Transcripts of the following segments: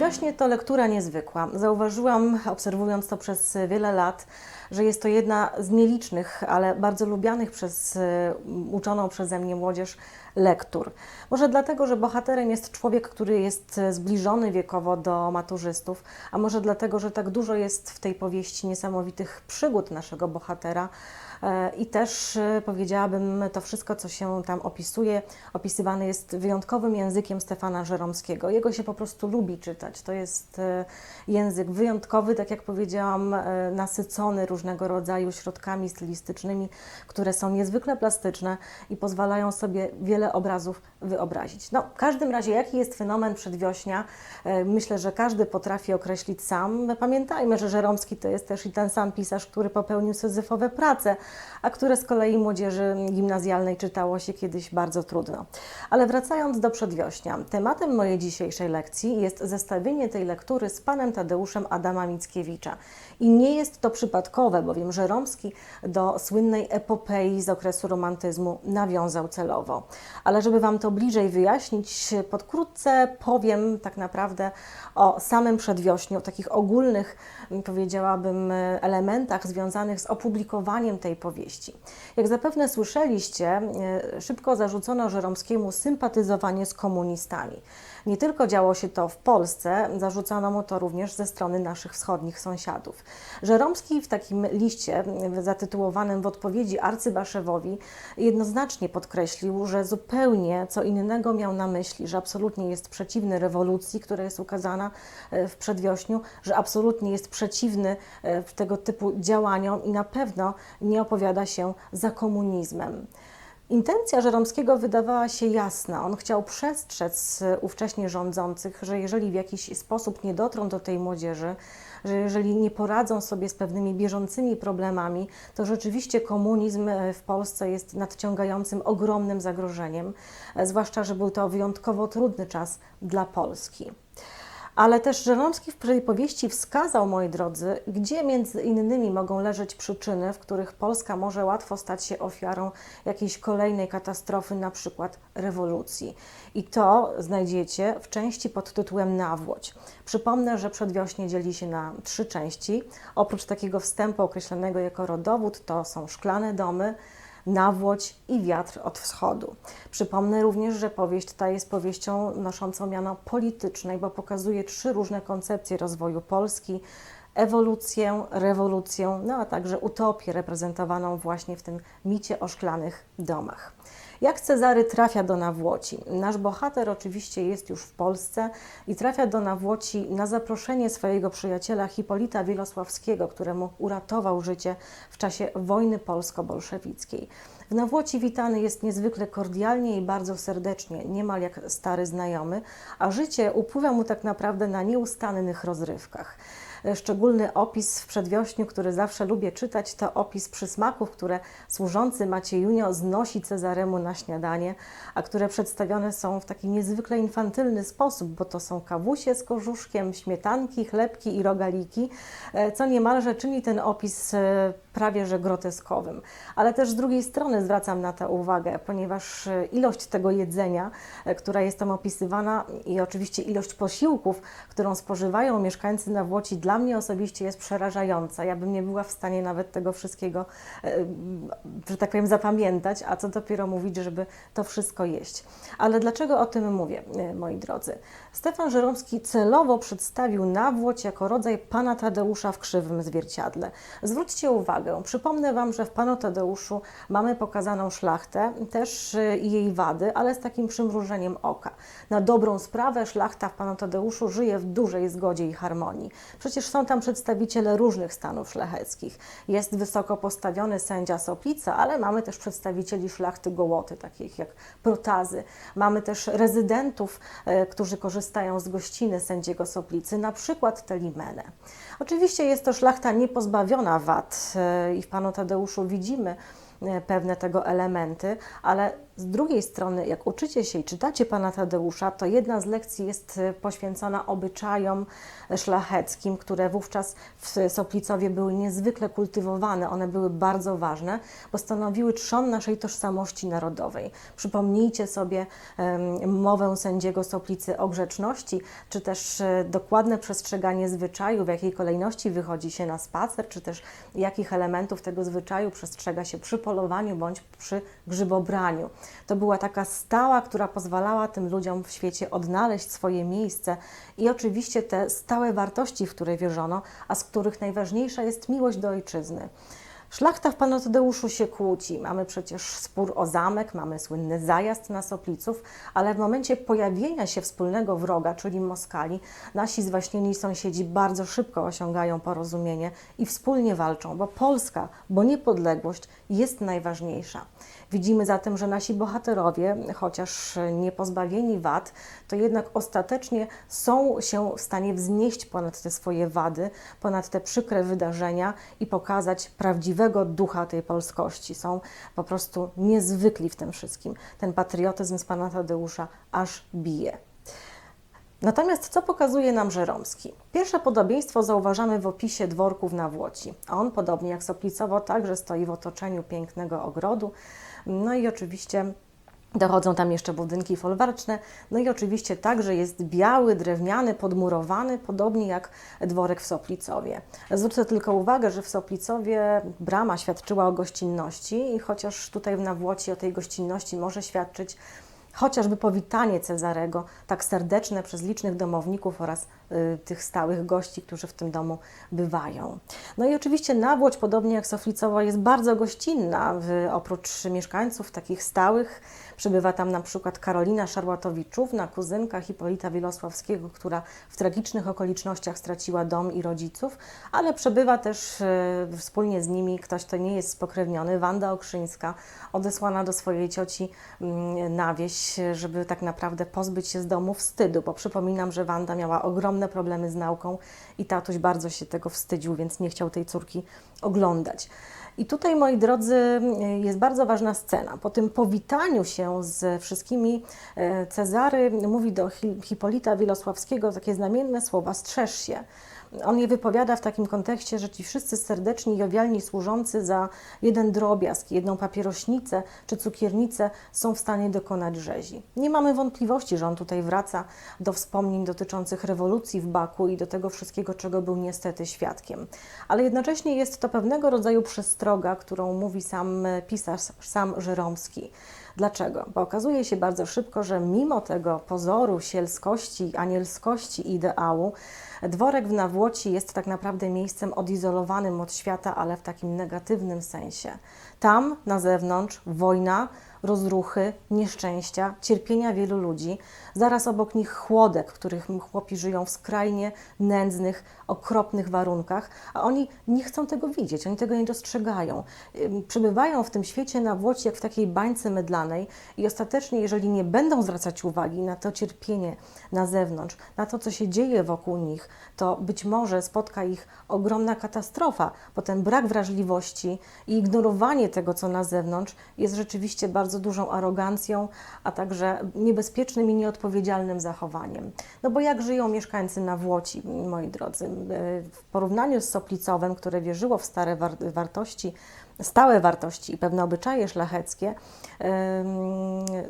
Przedwiośnie to lektura niezwykła. Zauważyłam, obserwując to przez wiele lat, że jest to jedna z nielicznych, ale bardzo lubianych przez e, uczoną przeze mnie młodzież lektur. Może dlatego, że bohaterem jest człowiek, który jest e, zbliżony wiekowo do maturzystów, a może dlatego, że tak dużo jest w tej powieści niesamowitych przygód naszego bohatera. E, I też powiedziałabym, to wszystko, co się tam opisuje, opisywane jest wyjątkowym językiem Stefana Żeromskiego. Jego się po prostu lubi czytać. To jest język wyjątkowy, tak jak powiedziałam, nasycony różnego rodzaju środkami stylistycznymi, które są niezwykle plastyczne i pozwalają sobie wiele obrazów wyobrazić. No, w każdym razie, jaki jest fenomen przedwiośnia, e, myślę, że każdy potrafi określić sam. Pamiętajmy, że Żeromski to jest też i ten sam pisarz, który popełnił syzyfowe prace, a które z kolei młodzieży gimnazjalnej czytało się kiedyś bardzo trudno. Ale wracając do przedwiośnia, tematem mojej dzisiejszej lekcji jest zestawienie tej lektury z panem Tadeuszem Adama Mickiewicza. I nie jest to przypadkowe, bowiem Żeromski do słynnej epopei z okresu romantyzmu nawiązał celowo. Ale żeby Wam to bliżej wyjaśnić, podkrótce powiem tak naprawdę o samym przedwiośniu, o takich ogólnych, powiedziałabym, elementach związanych z opublikowaniem tej powieści. Jak zapewne słyszeliście, szybko zarzucono Żeromskiemu sympatyzowanie z komunistami. Nie tylko działo się to w Polsce, zarzucano mu to również ze strony naszych wschodnich sąsiadów. Żeromski w takim liście zatytułowanym w odpowiedzi arcybaszewowi jednoznacznie podkreślił, że zupełnie co innego miał na myśli, że absolutnie jest przeciwny rewolucji, która jest ukazana e, w przedwiośniu, że absolutnie jest przeciwny e, tego typu działaniom i na pewno nie opowiada się za komunizmem. Intencja Żeromskiego wydawała się jasna. On chciał przestrzec ówcześnie rządzących, że jeżeli w jakiś sposób nie dotrą do tej młodzieży, że jeżeli nie poradzą sobie z pewnymi bieżącymi problemami, to rzeczywiście komunizm e, w Polsce jest nadciągającym ogromnym zagrożeniem, e, zwłaszcza, że był to wyjątkowo trudny czas dla Polski. Ale też Żeromski w tej powieści wskazał, moi drodzy, gdzie między innymi mogą leżeć przyczyny, w których Polska może łatwo stać się ofiarą jakiejś kolejnej katastrofy, na przykład rewolucji. I to znajdziecie w części pod tytułem Nawłoć. Przypomnę, że przedwiośnie dzieli się na trzy części. Oprócz takiego wstępu określonego jako rodowód, to są szklane domy, Nawłoć i wiatr od wschodu. Przypomnę również, że powieść ta jest powieścią noszącą miano politycznej, bo pokazuje trzy różne koncepcje rozwoju Polski. Ewolucję, rewolucję, no a także utopię reprezentowaną właśnie w tym micie o szklanych domach. Jak Cezary trafia do Nawłoci? Nasz bohater oczywiście jest już w Polsce i trafia do Nawłoci na zaproszenie swojego przyjaciela Hipolita Wielosławskiego, któremu uratował życie w czasie wojny polsko-bolszewickiej. W Nawłoci witany jest niezwykle kordialnie i bardzo serdecznie, niemal jak stary znajomy, a życie upływa mu tak naprawdę na nieustannych rozrywkach. Szczególny opis w przedwiośniu, który zawsze lubię czytać, to opis przysmaków, które służący Maciejunio znosi Cezaremu na śniadanie, a które przedstawione są w taki niezwykle infantylny sposób, bo to są kawusie z korzuszkiem, śmietanki, chlebki i rogaliki, e, co niemalże czyni ten opis e, prawie że groteskowym. Ale też z drugiej strony zwracam na to uwagę, ponieważ e, ilość tego jedzenia, która jest tam opisywana i oczywiście ilość posiłków, którą spożywają mieszkańcy na Włoci, dla mnie osobiście jest przerażająca. Ja bym nie była w stanie nawet tego wszystkiego, że tak powiem, zapamiętać, a co dopiero mówić, żeby to wszystko jeść. Ale dlaczego o tym mówię, moi drodzy? Stefan Żeromski celowo przedstawił Nawłoć jako rodzaj pana Tadeusza w krzywym zwierciadle. Zwróćcie uwagę, przypomnę Wam, że w panu Tadeuszu mamy pokazaną szlachtę, też i jej wady, ale z takim przymrużeniem oka. Na dobrą sprawę szlachta w panu Tadeuszu żyje w dużej zgodzie i harmonii. Przecież są tam przedstawiciele różnych stanów szlacheckich. Jest wysoko postawiony sędzia Soplica, ale mamy też przedstawicieli szlachty Gołoty, takich jak protazy. Mamy też rezydentów, e, którzy korzystają z gościny sędziego Soplicy, na przykład Telimenę. Oczywiście jest to szlachta niepozbawiona wad e, i w panu Tadeuszu widzimy e, pewne tego elementy, ale Z drugiej strony, jak uczycie się i czytacie pana Tadeusza, to jedna z lekcji jest e, poświęcona obyczajom szlacheckim, które wówczas w Soplicowie były niezwykle kultywowane. One były bardzo ważne, bo stanowiły trzon naszej tożsamości narodowej. Przypomnijcie sobie mowę sędziego Soplicy o grzeczności, czy też e, dokładne przestrzeganie zwyczaju, w jakiej kolejności wychodzi się na spacer, czy też jakich elementów tego zwyczaju przestrzega się przy polowaniu bądź przy grzybobraniu. To była taka stała, która pozwalała tym ludziom w świecie odnaleźć swoje miejsce i oczywiście te stałe wartości, w które wierzono, a z których najważniejsza jest miłość do ojczyzny. Szlachta w Panu Tadeuszu się kłóci. Mamy przecież spór o zamek, mamy słynny zajazd na Sopliców, ale w momencie pojawienia się wspólnego wroga, czyli Moskali, nasi zwaśnieni sąsiedzi bardzo szybko osiągają porozumienie i wspólnie walczą, bo Polska, bo niepodległość jest najważniejsza. Widzimy zatem, że nasi bohaterowie, chociaż nie pozbawieni wad, to jednak ostatecznie są się w stanie wznieść ponad te swoje wady, ponad te przykre wydarzenia i pokazać ducha tej polskości. Są po prostu niezwykli w tym wszystkim. Ten patriotyzm z pana Tadeusza aż bije. Natomiast co pokazuje nam Żeromski? Pierwsze podobieństwo zauważamy w opisie dworków na Włoci. On, podobnie jak Soplicowo, także stoi w otoczeniu pięknego ogrodu. No i oczywiście Dochodzą tam jeszcze budynki folwarczne, no i oczywiście także jest biały, drewniany, podmurowany, podobnie jak dworek w Soplicowie. Zwrócę tylko uwagę, że w Soplicowie brama świadczyła o gościnności i chociaż tutaj na Włoci o tej gościnności może świadczyć chociażby powitanie Cezarego, tak serdeczne przez licznych domowników oraz y, tych stałych gości, którzy w tym domu bywają. No i oczywiście Nawłoć, podobnie jak Soflicowa, jest bardzo gościnna. W, oprócz mieszkańców takich stałych, przybywa tam na przykład Karolina Szarłatowiczówna, kuzynka Hipolita Wielosławskiego, która w tragicznych okolicznościach straciła dom i rodziców, ale przebywa też y, wspólnie z nimi ktoś, kto nie jest spokrewniony, Wanda Okrzyńska, odesłana do swojej cioci mm, na wieś, żeby tak naprawdę pozbyć się z domu wstydu, bo przypominam, że Wanda miała ogromne problemy z nauką i tatuś bardzo się tego wstydził, więc nie chciał tej córki oglądać. I tutaj, moi drodzy, jest bardzo ważna scena. Po tym powitaniu się z wszystkimi e, Cezary mówi do Hipolita Wilosławskiego takie znamienne słowa: strzeż się. On je wypowiada w takim kontekście, że ci wszyscy serdeczni, jowialni służący za jeden drobiazg, jedną papierośnicę czy cukiernicę są w stanie dokonać rzezi. Nie mamy wątpliwości, że on tutaj wraca do wspomnień dotyczących rewolucji w Baku i do tego wszystkiego, czego był niestety świadkiem. Ale jednocześnie jest to pewnego rodzaju przestroga, którą mówi sam pisarz, sam Żeromski. Dlaczego? Bo okazuje się bardzo szybko, że mimo tego pozoru sielskości, anielskości ideału, dworek w Nawłoci jest tak naprawdę miejscem odizolowanym od świata, ale w takim negatywnym sensie. Tam na zewnątrz wojna, rozruchy, nieszczęścia, cierpienia wielu ludzi, zaraz obok nich chłodek, w których chłopi żyją w skrajnie nędznych, okropnych warunkach, a oni nie chcą tego widzieć, oni tego nie dostrzegają. Przebywają w tym świecie na Włoci jak w takiej bańce mydlanej i ostatecznie, jeżeli nie będą zwracać uwagi na to cierpienie na zewnątrz, na to, co się dzieje wokół nich, to być może spotka ich ogromna katastrofa, bo ten brak wrażliwości i ignorowanie tego, co na zewnątrz, jest rzeczywiście bardzo dużą arogancją, a także niebezpiecznym i nieodpowiedzialnym zachowaniem. No bo jak żyją mieszkańcy na Włoci, moi drodzy? W porównaniu z Soplicowem, które wierzyło w stare war wartości, stałe wartości i pewne obyczaje szlacheckie,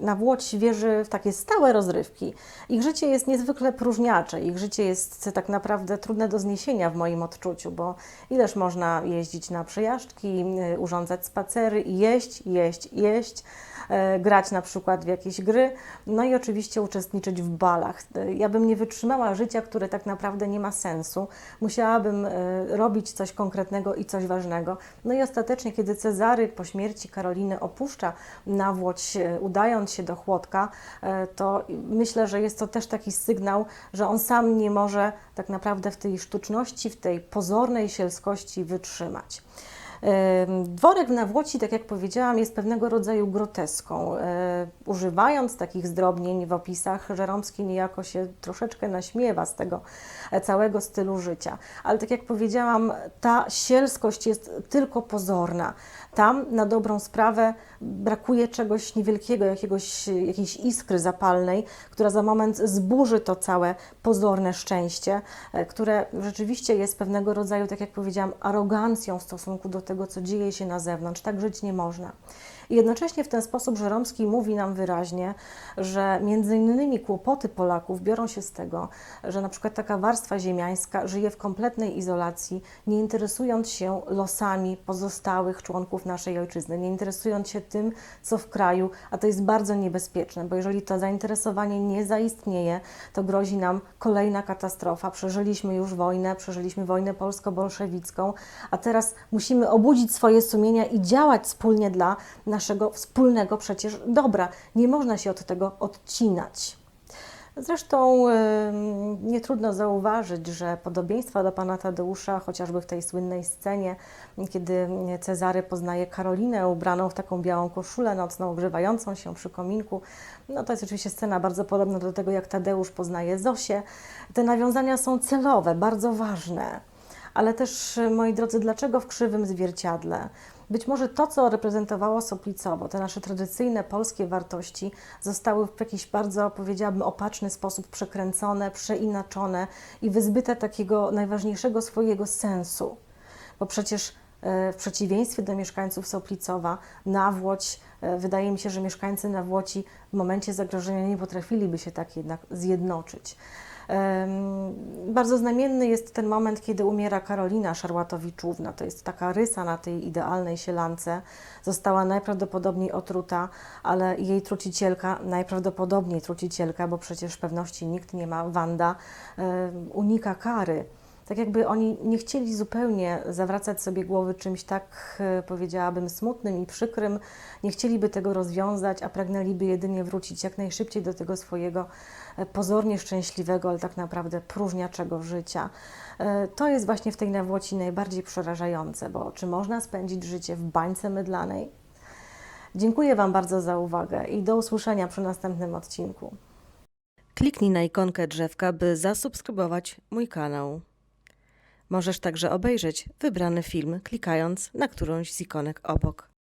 na Włodź wierzy w takie stałe rozrywki. Ich życie jest niezwykle próżniacze, ich życie jest tak naprawdę trudne do zniesienia w moim odczuciu, bo ileż można jeździć na przejażdżki, urządzać spacery, jeść, jeść, jeść, grać na przykład w jakieś gry, no i oczywiście uczestniczyć w balach. Ja bym nie wytrzymała życia, które tak naprawdę nie ma sensu. Musiałabym e, robić coś konkretnego i coś ważnego. No i ostatecznie, kiedy Cezary po śmierci Karoliny opuszcza Nawłoć, e, udając się do Chłodka, to myślę, że jest to też taki sygnał, że on sam nie może tak naprawdę w tej sztuczności, w tej pozornej sielskości wytrzymać. Dworek w Nawłoci, tak jak powiedziałam, jest pewnego rodzaju groteską. E, Używając takich zdrobnień w opisach, Żeromski niejako się troszeczkę naśmiewa z tego e, całego stylu życia. Ale tak jak powiedziałam, ta sielskość jest tylko pozorna. Tam na dobrą sprawę brakuje czegoś niewielkiego, jakiegoś, jakiejś iskry zapalnej, która za moment zburzy to całe pozorne szczęście, e, które rzeczywiście jest pewnego rodzaju, tak jak powiedziałam, arogancją w stosunku do tego, co dzieje się na zewnątrz. Tak żyć nie można. Jednocześnie w ten sposób Żeromski mówi nam wyraźnie, że między innymi kłopoty Polaków biorą się z tego, że na przykład taka warstwa ziemiańska żyje w kompletnej izolacji, nie interesując się losami pozostałych członków naszej ojczyzny, nie interesując się tym, co w kraju, a to jest bardzo niebezpieczne, bo jeżeli to zainteresowanie nie zaistnieje, to grozi nam kolejna katastrofa. Przeżyliśmy już wojnę, przeżyliśmy wojnę polsko-bolszewicką, a teraz musimy obudzić swoje sumienia i działać wspólnie dla naszego wspólnego przecież dobra. Nie można się od tego odcinać. Zresztą nie trudno zauważyć, że podobieństwa do pana Tadeusza, chociażby w tej słynnej scenie, kiedy Cezary poznaje Karolinę ubraną w taką białą koszulę nocną, ogrzewającą się przy kominku, no to jest oczywiście scena bardzo podobna do tego, jak Tadeusz poznaje Zosię. Te nawiązania są celowe, bardzo ważne. Ale też, moi drodzy, dlaczego w krzywym zwierciadle? Być może to, co reprezentowało Soplicowo, te nasze tradycyjne polskie wartości, zostały w jakiś bardzo, powiedziałabym, opaczny sposób przekręcone, przeinaczone i wyzbyte takiego najważniejszego swojego sensu. Bo przecież e, w przeciwieństwie do mieszkańców Soplicowa, Nawłoć, e, wydaje mi się, że mieszkańcy Nawłoci w momencie zagrożenia nie potrafiliby się tak jednak zjednoczyć. Bardzo znamienny jest ten moment, kiedy umiera Karolina Szarłatowiczówna. To jest taka rysa na tej idealnej sielance. Została najprawdopodobniej otruta, ale jej trucicielka, najprawdopodobniej trucicielka, bo przecież pewności nikt nie ma, Wanda, unika kary. Tak jakby oni nie chcieli zupełnie zawracać sobie głowy czymś tak, e, powiedziałabym, smutnym i przykrym, nie chcieliby tego rozwiązać, a pragnęliby jedynie wrócić jak najszybciej do tego swojego e, pozornie szczęśliwego, ale tak naprawdę próżniaczego życia. E, To jest właśnie w tej nawłoci najbardziej przerażające, bo czy można spędzić życie w bańce mydlanej? Dziękuję Wam bardzo za uwagę i do usłyszenia przy następnym odcinku. Kliknij na ikonkę drzewka, by zasubskrybować mój kanał. Możesz także obejrzeć wybrany film, klikając na którąś z ikonek obok.